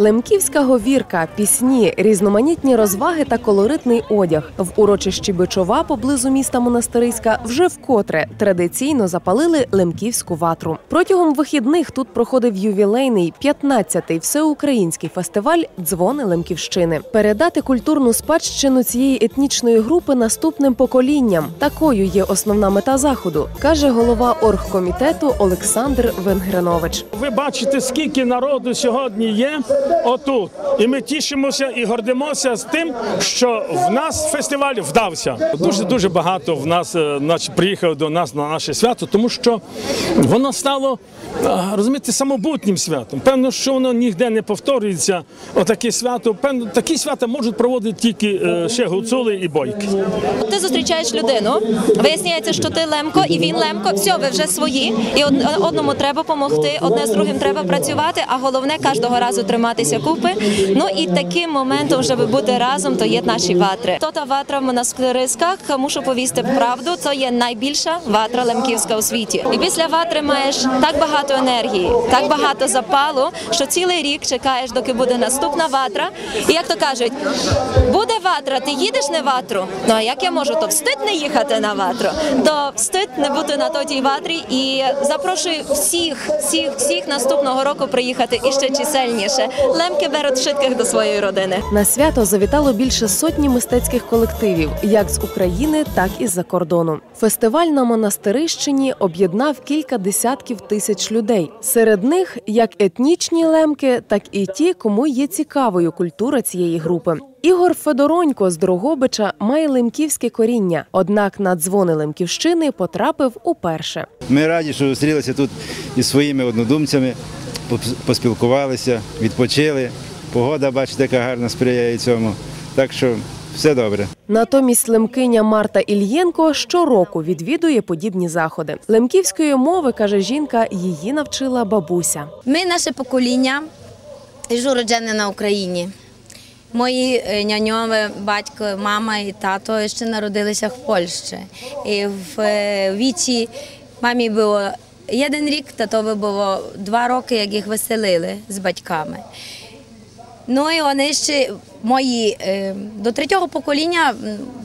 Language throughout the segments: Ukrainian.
Лемківська говірка, пісні, різноманітні розваги та колоритний одяг в урочищі Бичова поблизу міста Монастириська вже вкотре традиційно запалили лемківську ватру. Протягом вихідних тут проходив ювілейний 15-й всеукраїнський фестиваль Дзвони Лемківщини. Передати культурну спадщину цієї етнічної групи наступним поколінням. Такою є основна мета заходу, каже голова оргкомітету Олександр Венгринович. Ви бачите, скільки народу сьогодні є отут. І ми тішимося і гордимося з тим, що в нас фестиваль вдався. Дуже дуже багато в нас е, нач- приїхав до нас на наше свято, тому що воно стало е, розумієте, самобутнім святом. Певно, що воно ніде не повторюється. Отаке свято. Певно, такі свята можуть проводити тільки е, ще гуцули і бойки. Ти зустрічаєш людину, виясняється, що ти лемко, і він лемко. Все, ви вже свої, і одному треба допомогти, одне з другим треба працювати. А головне кожного разу триматися купи. Ну і таким моментом, щоб бути разом, то є наші ватри. То та ватра в монастирисках, мушу повісти правду. Це є найбільша ватра лемківська у світі. І після ватри маєш так багато енергії, так багато запалу, що цілий рік чекаєш, доки буде наступна ватра. І як то кажуть, буде ватра, ти їдеш на ватру. Ну а як я можу, то встид не їхати на ватру, то встид не бути на тій ватрі. І запрошую всіх, всіх, всіх наступного року приїхати іще чисельніше. Лемки беруть шитких до своєї родини. На свято завітало більше сотні мистецьких колективів, як з України, так і з-за кордону. Фестиваль на монастирищині об'єднав кілька десятків тисяч людей. Серед них як етнічні лемки, так і ті, кому є цікавою культура цієї групи. Ігор Федоронько з Дрогобича має лемківське коріння, однак на дзвони Лемківщини потрапив уперше. Ми раді, що зустрілися тут із своїми однодумцями, поспілкувалися, відпочили. Погода, бачите, яка гарна сприяє цьому. Так що все добре. Натомість лемкиня Марта Ільєнко щороку відвідує подібні заходи. Лемківської мови каже жінка, її навчила бабуся. Ми наше покоління живу роджене на Україні. Мої е, няньове, батько, мама і тато ще народилися в Польщі. І в е, віці мамі було один рік, татові було два роки, як їх веселили з батьками. Ну і вони ще мої е, до третього покоління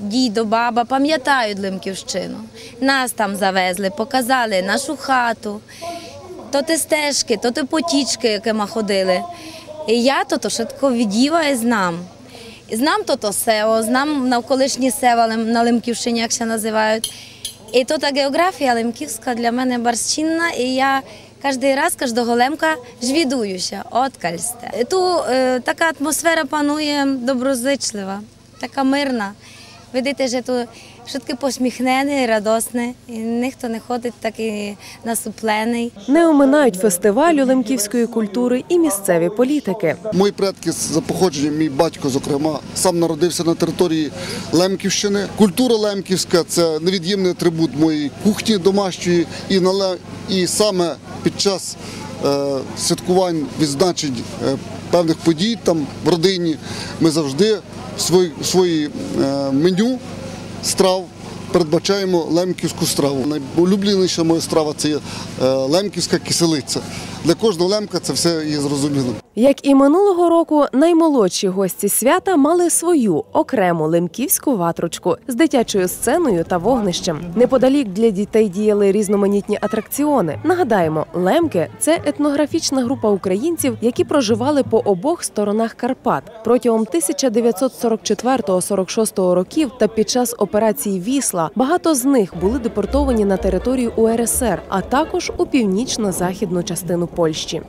дідо, баба пам'ятають Лимківщину. Нас там завезли, показали нашу хату, то ти стежки, то ти потічки, якими ходили. І я то, тако відіва і знам. Знам то то село, знам навколишні села на Лимківщині, як ще називають. І то та географія лемківська для мене барщинна, і я кожен раз, кожного лемка жвідуюся, откальсте. Тут е, така атмосфера панує доброзичлива, така мирна. Видите, що тут швидко посміхнений, радосне, і ніхто не ходить такий насуплений. Не оминають фестивалю лемківської культури і місцеві політики. Мої предки за походженням, мій батько, зокрема, сам народився на території Лемківщини. Культура лемківська це невід'ємний атрибут моєї кухні домашньої, і нале- і саме під час е, святкувань відзначень е, певних подій там в родині ми завжди в свої, в свої е, меню страв. Передбачаємо лемківську страву. Найулюбленіша моя страва це е, лемківська киселиця. Для кожного лемка це все є зрозуміло. Як і минулого року, наймолодші гості свята мали свою окрему лемківську ватрочку з дитячою сценою та вогнищем. Неподалік для дітей діяли різноманітні атракціони. Нагадаємо, лемки це етнографічна група українців, які проживали по обох сторонах Карпат протягом 1944-46 років та під час операції Вісла. Багато з них були депортовані на територію УРСР, а також у північно-західну частину Польщі.